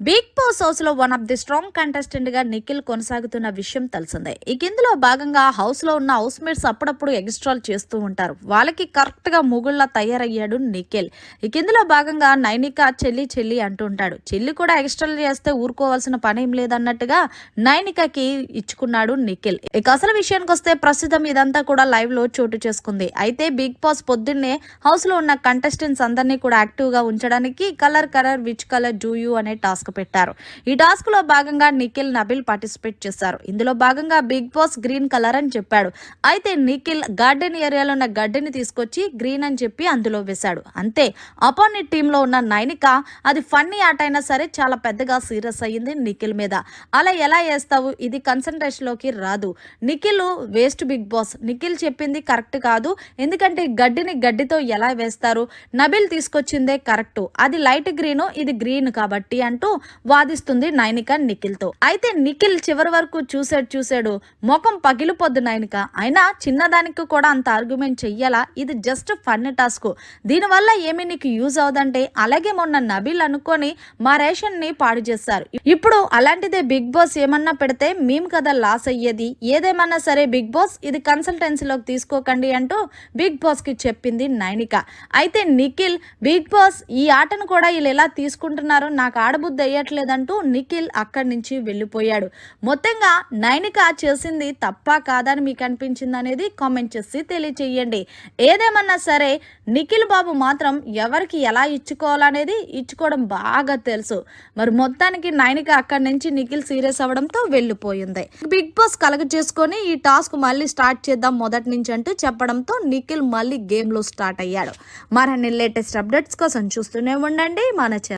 Big Boss హౌస్లో one of the strong కంటెస్టెంట్గా నిఖిల్ కొనసాగుతున్న విషయం తెలిసిందే. ఈ ఇందులో భాగంగా హౌస్లో ఉన్న హౌస్ మేట్స్ అప్పుడప్పుడు ఎక్స్ట్రాల్ చేస్తూ ఉంటారు. వాళ్ళకి కరెక్ట్గా ముగుళ్ళ తయారయ్యాడు నిఖిల్. ఈ ఇందులో భాగంగా నైనిక చెల్లి చెల్లి అంటూ ఉంటాడు. చెల్లి కూడా ఎక్స్ట్రాల్ చేస్తే ఊరుకోవాల్సిన పని ఏం లేదన్నట్టుగా నైనికకి ఇచ్చుకున్నాడు నిఖిల్. ఇక అసలు విషయానికి వస్తే ప్రస్తుతం ఇదంతా కూడా లైవ్లో చోటు చేసుకుంది. అయితే బిగ్ బాస్ పొద్దున్నే హౌస్లో ఉన్న కంటెస్టెంట్స్ అందరినీ కూడా యాక్టివ్గా ఉంచడానికి colour colour which colour do you అనే టాస్క్ పెట్టారు. ఈ టాస్క్లో భాగంగా నిఖిల్ నబిల్ పార్టిసిపేట్ చేశారు. ఇందులో భాగంగా బిగ్ బాస్ గ్రీన్ కలర్ అని చెప్పాడు. అయితే నిఖిల్ గార్డెన్ ఏరియాలో ఉన్న గడ్డిని తీసుకొచ్చి గ్రీన్ అని చెప్పి అందులో వేశాడు. అంతే అపోనెంట్ టీమ్లో ఉన్న నైనిక అది ఫన్నీ ఆట అయినా సరే చాలా పెద్దగా సీరియస్ అయ్యింది నిఖిల్ మీద. అలా ఎలా వేస్తావు? ఇది కన్సన్ట్రేషన్లోకి రాదు. Nikhil waste Bigg Boss. Nikhil చెప్పింది కరెక్ట్ కాదు. ఎందుకంటే గడ్డిని గడ్డితో ఎలా వేస్తారు? నబిల్ తీసుకొచ్చిందే కరెక్ట్. అది లైట్ గ్రీన్ ఇది గ్రీన్ కాబట్టి అంటూ వాదిస్తుంది నైనిక నిఖిల్తో అయితే నిఖిల్ చివరి వరకు చూసాడు చూసాడు ముఖం పగిలిపోద్దు నైనిక. అయినా చిన్నదానికి కూడా అంత ఆర్గ్యుమెంట్ చెయ్యాలా? ఇది జస్ట్ ఫన్ టాస్క్ దీనివల్ల ఏమి నీకు యూజ్ అవదంటే అలాగే మొన్న నబీల్ అనుకొని మా రేషన్ని పాడు చేస్తారు ఇప్పుడు అలాంటిదే బిగ్ బాస్ ఏమన్నా పెడితే మేము కదా లాస్ అయ్యేది. ఏదేమన్నా సరే బిగ్ బాస్ ఇది కన్సల్టెన్సీలోకి తీసుకోకండి అంటూ బిగ్ బాస్కి చెప్పింది నైనిక. అయితే నిఖిల్ బిగ్ బాస్ ఈ ఆటను కూడా వీళ్ళు ఎలా తీసుకుంటున్నారో నాకు ఆడబుద్ధి చేయట్లేదంటూ నిఖిల్ అక్కడి నుంచి వెళ్ళిపోయాడు. మొత్తంగా నైనిక చేసింది తప్ప కాదని మీకు అనిపించింది అనేది కామెంట్ చేసి తెలియచేయండి. ఏదేమన్నా సరే నిఖిల్ బాబు మాత్రం ఎవరికి ఎలా ఇచ్చుకోవాలనేది ఇచ్చుకోవడం బాగా తెలుసు. మరి మొత్తానికి నైనిక అక్కడి నుంచి నిఖిల్ సీరియస్ అవ్వడంతో వెళ్ళిపోయింది. బిగ్ బాస్ కలగ చేసుకొని ఈ టాస్క్ మళ్ళీ స్టార్ట్ చేద్దాం మొదటి నుంచి అంటూ చెప్పడంతో నిఖిల్ మళ్ళీ గేమ్లో స్టార్ట్ అయ్యాడు. మరిన్ని లేటెస్ట్ అప్డేట్స్ కోసం చూస్తూనే ఉండండి మన